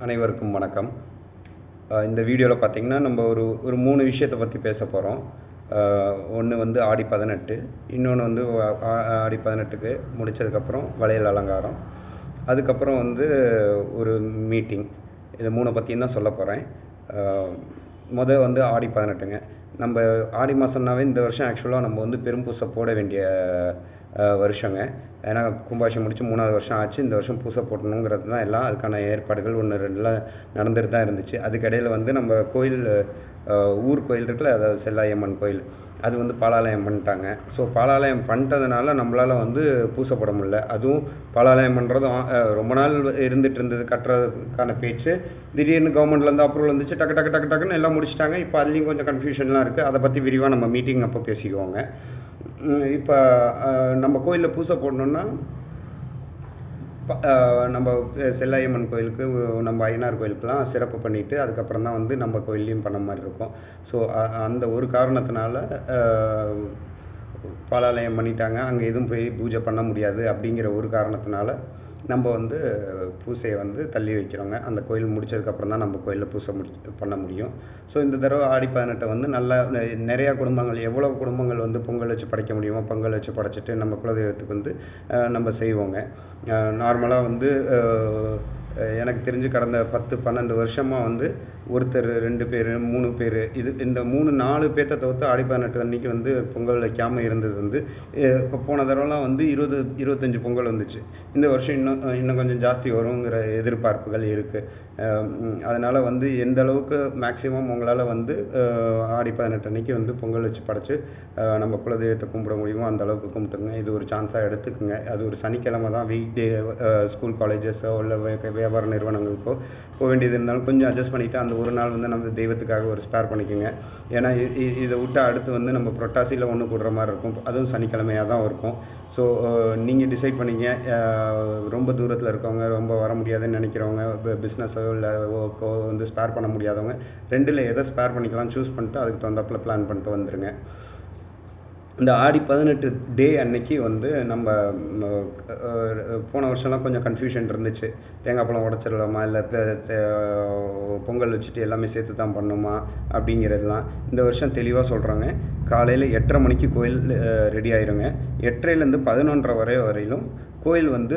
அனைவருக்கும் வணக்கம். இந்த வீடியோவில் பார்த்தீங்கன்னா நம்ம ஒரு ஒரு மூணு விஷயத்தை பற்றி பேச போகிறோம் ஒன்று வந்து ஆடி பதினெட்டு இன்னொன்று வந்து ஆ- ஆடி பதினெட்டுக்கு முடித்ததுக்கப்புறம் வளையல் அலங்காரம். அதுக்கப்புறம் வந்து ஒரு மீட்டிங் இதை மூணை பற்றியும் தான் சொல்ல போகிறேன் முதல் வந்து ஆடி பதினெட்டுங்க. நம்ம ஆடி மாதம்னாவே இந்த வருஷம் ஆக்சுவலாக நம்ம வந்து பெரும்பூசை போட வேண்டிய வருஷங்க. ஏன்னா கும்பாஷம் முடிச்சு மூணாவது வருஷம் ஆச்சு. இந்த வருஷம் பூசை போடணுங்கிறது தான் எல்லாம் அதுக்கான ஏற்பாடுகள் ஒன்று ரெண்டுலாம் நடந்துட்டு தான் இருந்துச்சு. அதுக்கிடையில் வந்து நம்ம கோயில் ஊர் கோயில் இருக்குல்ல அதாவது செல்லாயம்மன் கோயில். அது வந்து பாலாலயம் பண்ணிட்டாங்க. ஸோ பாலாலயம் பண்ணிட்டதுனால நம்மளால வந்து பூசப்பட முடியல. அதுவும் பாலாலயம் பண்ணுறதும் ரொம்ப நாள் இருந்துட்டு இருந்தது கட்டுறதுக்கான பேச்சு. திடீர்னு கவர்மெண்ட்லேருந்து அப்ரூவல் வந்துச்சு டக்கு டக்கு டக்கு டக்குன்னு எல்லாம் முடிச்சிட்டாங்க. இப்போ அதுலேயும் கொஞ்சம் கன்ஃபியூஷன்லாம் இருக்குது அதை பற்றி விரிவாக நம்ம மீட்டிங் அப்போ பேசிக்குவோங்க. இப்போ நம்ம கோயிலில் பூசை போடணுன்னா நம்ம செல்லாயம்மன் கோயிலுக்கு நம்ம ஐயனார் கோயிலுக்கெலாம் சிறப்பு பண்ணிவிட்டு அதுக்கப்புறம் தான் வந்து நம்ம கோயில்லையும் பண்ண மாதிரி இருக்கும். ஸோ அந்த ஒரு காரணத்தினால பாலாலயம் பண்ணிட்டாங்க. அங்கே எதுவும் போய் பூஜை பண்ண முடியாது அப்படிங்கிற ஒரு காரணத்தினால நம்ம வந்து பூசையை வந்து தள்ளி வைக்கிறோங்க. அந்த கோயில் முடிச்சதுக்கப்புறம் தான் நம்ம கோயிலில் பூசை முடிச்சு பண்ண முடியும். ஸோ இந்த தடவை ஆடி பதினெட்டை வந்து நல்லா நிறையா குடும்பங்கள் எவ்வளோ குடும்பங்கள் வந்து பொங்கல் வச்சு படைக்க முடியுமோ பொங்கல் வச்சு படைச்சிட்டு நம்ம குலதெய்வத்துக்கு வந்து நம்ம செய்வோங்க. நார்மலாக வந்து எனக்கு தெரிஞ்சு கடந்த பத்து பன்னெண்டு வருஷமாக வந்து ஒருத்தர் ரெண்டு பேர் மூணு பேர் இது இந்த மூணு நாலு பேர்த்த தவிர்த்து ஆடி பதினெட்டு அன்னைக்கு வந்து பொங்கல் வைக்காமல் இருந்தது வந்து இப்போ போன தடவைலாம் வந்து இருபது இருபத்தஞ்சி பொங்கல் வந்துச்சு. இந்த வருஷம் இன்னும் இன்னும் கொஞ்சம் ஜாஸ்தி வருங்கிற எதிர்பார்ப்புகள் இருக்குது அதனால் வந்து எந்த அளவுக்கு மேக்ஸிமம் உங்களால் வந்து ஆடி பதினெட்டு அன்னைக்கு வந்து பொங்கல் வச்சு படைச்சு நம்ம குலதெய்வத்தை கும்பிட முடியுமோ அந்த அளவுக்கு கும்பிட்டுங்க. இது ஒரு சான்ஸாக எடுத்துக்கோங்க. அது ஒரு சனிக்கிழமை தான் வீக் டே ஸ்கூல் காலேஜஸோ இல்லை வியாபார நிறுவனங்களுக்கோ போக வேண்டியது இருந்தாலும் கொஞ்சம் அட்ஜஸ்ட் பண்ணிவிட்டு அந்த ஒரு நாள் வந்து நம்ம தெய்வத்துக்காக ஒரு ஸ்பேர் பண்ணிக்கோங்க. ஏன்னா இதை விட்டு அடுத்து வந்து நம்ம புரட்டாசியில் ஒன்று கூடுற மாதிரி இருக்கும். அதுவும் சனிக்கிழமையாக தான் இருக்கும். ஸோ நீங்கள் டிசைட் பண்ணிங்க. ரொம்ப தூரத்தில் இருக்கவங்க ரொம்ப வர முடியாதுன்னு நினைக்கிறவங்க பிஸ்னஸோ இல்லை ஒர்க்கோ வந்து ஸ்பேர் பண்ண முடியாதவங்க ரெண்டில் எதை ஸ்பேர் பண்ணிக்கலாம் சூஸ் பண்ணிட்டு அதுக்கு தகுந்தாப்புல பிளான் பண்ணிட்டு வந்துடுங்க இந்த ஆடி பதினெட்டு டே அன்னைக்கு வந்து நம்ம போன வருஷம்லாம் கொஞ்சம் கன்ஃபியூஷன் இருந்துச்சு. தேங்காய் பழம் உடச்சிடலாமா? இல்லை பொங்கல் வச்சுட்டு எல்லாமே சேர்த்து தான் பண்ணுமா? அப்படிங்கிறதுலாம் இந்த வருஷம் தெளிவாக சொல்கிறாங்க காலையில் எட்டரை மணிக்கு கோயில் ரெடி ஆயிருங்க. எட்டரைலேருந்து பதினொன்றரை வரை வரையிலும் கோயில் வந்து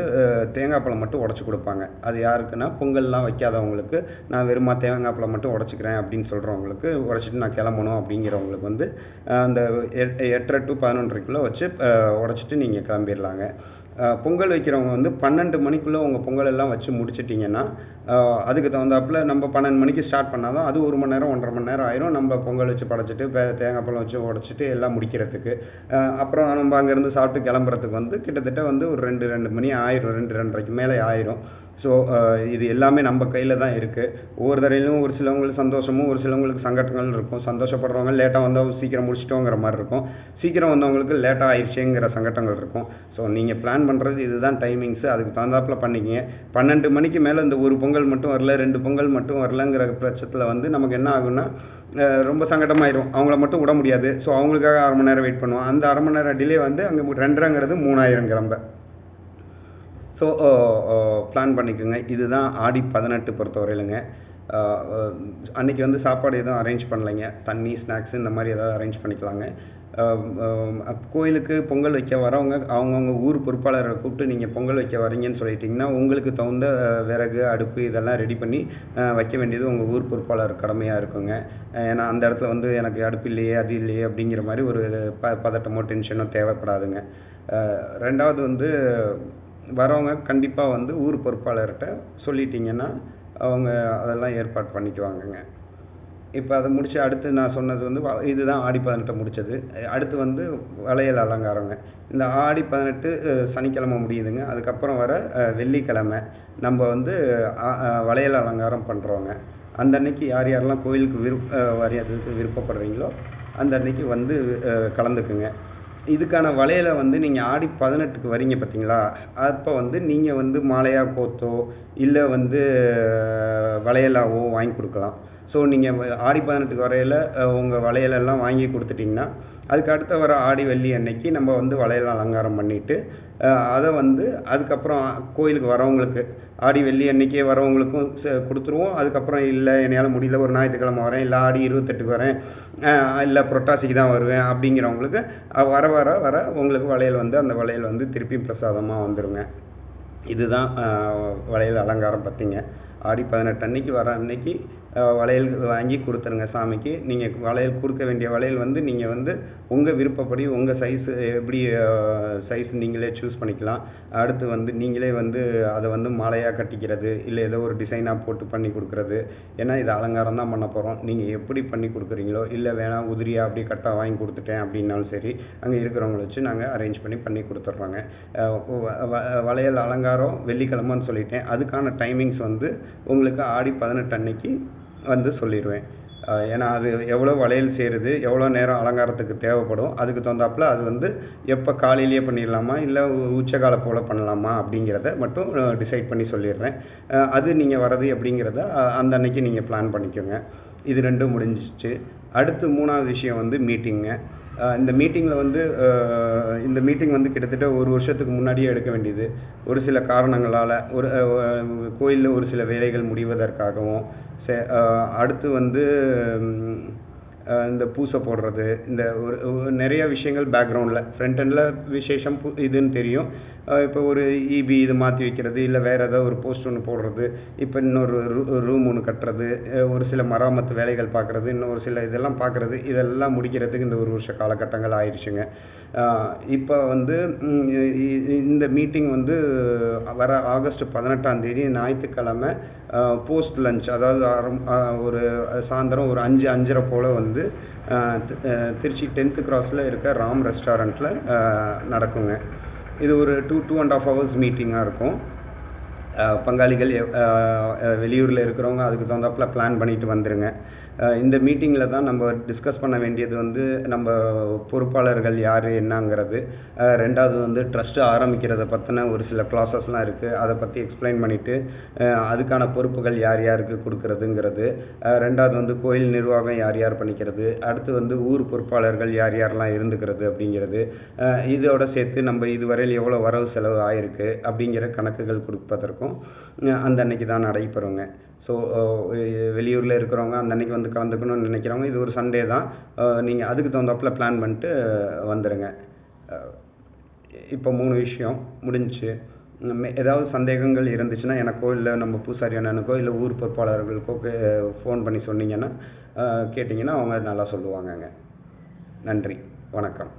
தேங்காய் பழம் மட்டும் உடச்சி கொடுப்பாங்க. அது யாருக்குன்னா பொங்கல்லாம் வைக்காதவங்களுக்கு நான் வெறுமா தேங்காய் பழம் மட்டும் உடச்சிக்கிறேன் அப்படின்னு சொல்கிறவங்களுக்கு உடச்சிட்டு நான் கிளம்பணும் அப்படிங்கிறவங்களுக்கு வந்து அந்த எட்- எட்டரை டு பதினொன்றரைக்குள்ளே வச்சு உடச்சிட்டு நீங்கள் கிளம்பிடலாங்க. பொங்கல் வைக்கிறவங்க வந்து பன்னெண்டு மணிக்குள்ளே உங்கள் பொங்கல் எல்லாம் வச்சு முடிச்சிட்டிங்கன்னா அதுக்கு தகுந்தாப்பில் நம்ம பன்னெண்டு மணிக்கு ஸ்டார்ட் பண்ணால் தான் அது ஒரு மணி நேரம் ஒன்றரை மணி நேரம் ஆயிரும். நம்ம பொங்கல் வச்சு படைச்சிட்டு பே- தேங்காய் பழம் வச்சு உடச்சிட்டு எல்லாம் முடிக்கிறதுக்கு. அப்புறம் நம்ம அங்கேருந்து சாப்பிட்டு கிளம்புறதுக்கு வந்து கிட்டத்தட்ட வந்து ஒரு ரெண்டு ரெண்டு மணி ஆயிரும் ரெண்டு ரெண்டரைக்கு மேலே ஆயிரும். ஸோ uh, இது எல்லாமே நம்ம கையில் தான் இருக்குது ஒவ்வொரு தடையிலும் ஒரு சிலவங்களுக்கு சந்தோஷமும் ஒரு சிலவங்களுக்கு சங்கடங்கள் இருக்கும். சந்தோஷப்படுறவங்க லேட்டாக வந்தால் சீக்கிரம் முடிச்சிட்டோங்கிற மாதிரி இருக்கும். சீக்கிரம் வந்தவங்களுக்கு லேட்டாக ஆயிடுச்சேங்கிற சங்கடங்கள் இருக்கும். ஸோ நீங்கள் பிளான் பண்ணுறது இதுதான் டைமிங்ஸு அதுக்கு தகுந்தாப்புல பண்ணிக்கிங்க. பன்னெண்டு மணிக்கு மேலே இந்த ஒரு பொங்கல் மட்டும் வரல ரெண்டு பொங்கல் மட்டும் வரலங்கிற பட்சத்தில் வந்து நமக்கு என்ன ஆகும்னா ரொம்ப சங்கடமாயிடும் அவங்கள மட்டும் விட முடியாது. ஸோ அவங்களுக்காக அரை மணி நேரம் வெயிட் பண்ணுவோம். அந்த அரை மணி நேரம் டிலே வந்து அங்கே ரெண்டரைங்கிறது மூணாயிரம் கிளம்ப ஸோ பிளான் uh, uh, பண்ணிக்கோங்க. இதுதான் ஆடி பதினெட்டு பொறுத்தவரையிலுங்க. அஹ், அன்னைக்கு வந்து சாப்பாடு எதுவும் அரேஞ்ச் பண்ணலைங்க. தண்ணி ஸ்நாக்ஸ் இந்த மாதிரி ஏதாவது அரேஞ்ச் பண்ணிக்கலாங்க. கோயிலுக்கு பொங்கல் வைக்க வரவங்க அவங்கவுங்க ஊர் பொறுப்பாளரை கூப்பிட்டு நீங்கள் பொங்கல் வைக்க வரீங்கன்னு சொல்லிட்டீங்கன்னா உங்களுக்கு தகுந்த விறகு அடுப்பு இதெல்லாம் ரெடி பண்ணி வைக்க வேண்டியது உங்கள் ஊர் பொறுப்பாளர் கடமையாக இருக்குங்க. ஏன்னா அந்த இடத்துல வந்து எனக்கு அடுப்பு இல்லையே அது இல்லையே அப்படிங்கிற மாதிரி ஒரு ப பதட்டமோ டென்ஷனோ தேவைப்படாதுங்க. ரெண்டாவது வந்து வரவங்க கண்டிப்பாக வந்து ஊர் பொறுப்பாளர்கிட்ட சொல்லிட்டீங்கன்னா அவங்க அதெல்லாம் ஏற்பாடு பண்ணிக்குவாங்கங்க. இப்போ அதை முடிச்சு அடுத்து நான் சொன்னது வந்து வ- இதுதான் ஆடி பதினெட்டை முடிச்சது. அடுத்து வந்து வளையல் அலங்காரங்க. இந்த ஆடி பதினெட்டு சனிக்கிழமை முடியுதுங்க. அதுக்கப்புறம் வர வெள்ளிக்கிழமை நம்ம வந்து வளையல் அலங்காரம் பண்ணுறோங்க அந்த அன்னைக்கு யார் யாரெல்லாம் கோயிலுக்கு விருப்ப அஹ், வரையறதுக்கு விருப்பப்படுறீங்களோ அந்த அன்னைக்கு வந்து கலந்துக்குங்க. இதுக்கான வளையலை வந்து நீங்கள் ஆடி பதினெட்டுக்கு வரீங்க பார்த்தீங்களா அப்போ வந்து நீங்கள் வந்து மாலையாக கோத்தோ இல்லை வந்து வளையலாகவோ வாங்கி கொடுக்கலாம். ஸோ நீங்கள் ஆடி பதினெட்டுக்கு வரையில் உங்கள் வளையலெல்லாம் வாங்கி கொடுத்துட்டிங்கன்னா அதுக்கு அடுத்த வர ஆடி வெள்ளி அன்னைக்கு நம்ம வந்து வளையல் அலங்காரம் பண்ணிவிட்டு அதை வந்து அதுக்கப்புறம் கோயிலுக்கு வரவங்களுக்கு ஆடி வெள்ளி அன்னைக்கே வரவங்களுக்கும் கொடுத்துருவோம். அதுக்கப்புறம் இல்லை என்னால் முடியல ஒரு ஞாயிற்றுக்கிழமை வரேன் இல்லை ஆடி இருபத்தெட்டுக்கு வரேன் இல்லை புரட்டாசிக்கு தான் வருவேன் அப்படிங்கிறவங்களுக்கு வர வர வர உங்களுக்கு வளையல் வந்து அந்த வளையல் வந்து திருப்பி பிரசாதமாக வந்துடுங்க இதுதான் வளையல் அலங்காரம் பார்த்திங்க ஆடி பதினெட்டு அன்னைக்கு வர அன்னைக்கு வளையல் வாங்கி கொடுத்துருங்க சாமிக்கு. நீங்கள் வளையல் கொடுக்க வேண்டிய வளையல் வந்து நீங்கள் வந்து உங்கள் விருப்பப்படி உங்கள் சைஸ் எப்படி சைஸ் நீங்களே சூஸ் பண்ணிக்கலாம். அடுத்து வந்து நீங்களே வந்து அதை வந்து மாலையாக கட்டிக்கிறது இல்லை ஏதோ ஒரு டிசைனாக போட்டு பண்ணி கொடுக்குறது. ஏன்னா இது அலங்காரம் தான் பண்ண போகிறோம் நீங்கள் எப்படி பண்ணி கொடுக்குறீங்களோ இல்லை வேணாம் உதிரியாக அப்படியே கட்டாக வாங்கி கொடுத்துட்டேன் அப்படின்னாலும் சரி அங்கே இருக்கிறவங்கள வச்சு நாங்கள் அரேஞ்ச் பண்ணி பண்ணி கொடுத்துட்றோங்க வ- வ- வளையல் அலங்காரம் வெள்ளிக்கிழமைன்னு சொல்லிட்டேன். அதுக்கான டைமிங்ஸ் வந்து உங்களுக்கு ஆடி பதினெட்டு அன்னைக்கு வந்து சொல்லிடுவேன். ஏன்னா அது எவ்வளோ வளையல் செய்கிறது எவ்வளோ நேரம் அலங்காரத்துக்கு தேவைப்படும் அதுக்கு தகுந்தாப்புல அது வந்து எப்போ காலையிலேயே பண்ணிடலாமா இல்லை உச்சகால போல் பண்ணலாமா அப்படிங்கிறத மட்டும் டிசைட் பண்ணி சொல்லிடுறேன். அது நீங்கள் வர்றது அப்படிங்கிறத அந்த அன்னைக்கு நீங்கள் பிளான் பண்ணிக்கோங்க. இது ரெண்டும் முடிஞ்சிச்சு. அடுத்து மூணாவது விஷயம் வந்து மீட்டிங்கு இந்த மீட்டிங்கில் வந்து இந்த மீட்டிங் வந்து கிட்டத்தட்ட ஒரு வருஷத்துக்கு முன்னாடியே எடுக்க வேண்டியது. ஒரு சில காரணங்களால் ஒரு கோயிலில் ஒரு சில வேலைகள் முடிவதற்காகவும் சே- அடுத்து வந்து இந்த பூசை போடுறது இந்த ஒரு நிறைய விஷயங்கள் பேக்ரவுண்டில் ஃப்ரண்ட் எண்டில் விசேஷம் பு- இதுன்னு தெரியும். இப்போ ஒரு இபி இது மாற்றி வைக்கிறது இல்லை வேறு ஏதாவது ஒரு போஸ்ட் ஒன்று போடுறது இப்போ இன்னொரு ரூம் ஒன்று கட்டுறது ஒரு சில மராமத்து வேலைகள் பார்க்குறது இன்னும் ஒரு சில இதெல்லாம் பார்க்குறது இதெல்லாம் முடிக்கிறதுக்கு இந்த ஒரு வருஷ காலகட்டங்கள் ஆயிடுச்சுங்க இப்போ வந்து இந்த மீட்டிங் வந்து வர ஆகஸ்ட் பதினெட்டாம் தேதி ஞாயிற்றுக்கிழமை போஸ்ட் லஞ்ச் அதாவது ஆரம்- ஒரு சாயந்தரம் ஒரு அஞ்சு அஞ்சரை போல் வந்து திருச்சி டென்த்து கிராஸில் இருக்க ராம் ரெஸ்டாரண்ட்டில் நடக்குங்க. இது ஒரு two two and half hours மீட்டிங்காக இருக்கும். பங்காளிகள் வெளியூரில் இருக்கிறவங்க அதுக்கு தகுந்தாப்புல பிளான் பண்ணிட்டு வந்துடுங்க இந்த மீட்டிங்கில் தான் நம்ம டிஸ்கஸ் பண்ண வேண்டியது வந்து நம்ம பொறுப்பாளர்கள் யார் என்னங்கிறது. ரெண்டாவது வந்து ட்ரஸ்ட்டு ஆரம்பிக்கிறத பற்றின ஒரு சில க்ளாஸஸ்லாம் இருக்குது அதை பற்றி எக்ஸ்பிளைன் பண்ணிவிட்டு அதுக்கான பொறுப்புகள் யார் யாருக்கு கொடுக்கறதுங்கிறது. ரெண்டாவது வந்து கோயில் நிர்வாகம் யார் யார் பண்ணிக்கிறது. அடுத்து வந்து ஊர் பொறுப்பாளர்கள் யார் யாரெல்லாம் இருந்துக்கிறது அப்படிங்கிறது. இதோட சேர்த்து நம்ம இதுவரையில் எவ்வளோ வரவு செலவு ஆயிருக்கு அப்படிங்கிற கணக்குகள் கொடுப்பதற்கும் அந்த அன்னைக்கு தான் நடைபெறுங்க. ஸோ uh, வெளியூரில் இருக்கிறவங்க அந்த அன்னைக்கு வந்து கலந்துக்கணும்னு நினைக்கிறவங்க இது ஒரு சண்டே தான். Uh, நீங்கள் அதுக்கு தகுந்தாப்புல பிளான் பண்ணிட்டு வந்துடுங்க uh, இப்போ மூணு விஷயம் முடிஞ்சுச்சு ஏதாவது சந்தேகங்கள் இருந்துச்சுன்னா எனக்கோ இல்லை நம்ம பூசாரி அண்ணனுக்கோ இல்லை ஊர் பொறுப்பாளர்களுக்கோ ஃபோன் பண்ணி சொன்னீங்கன்னா கேட்டிங்கன்னா அவங்க நல்லா சொல்லுவாங்கங்க. நன்றி. வணக்கம்.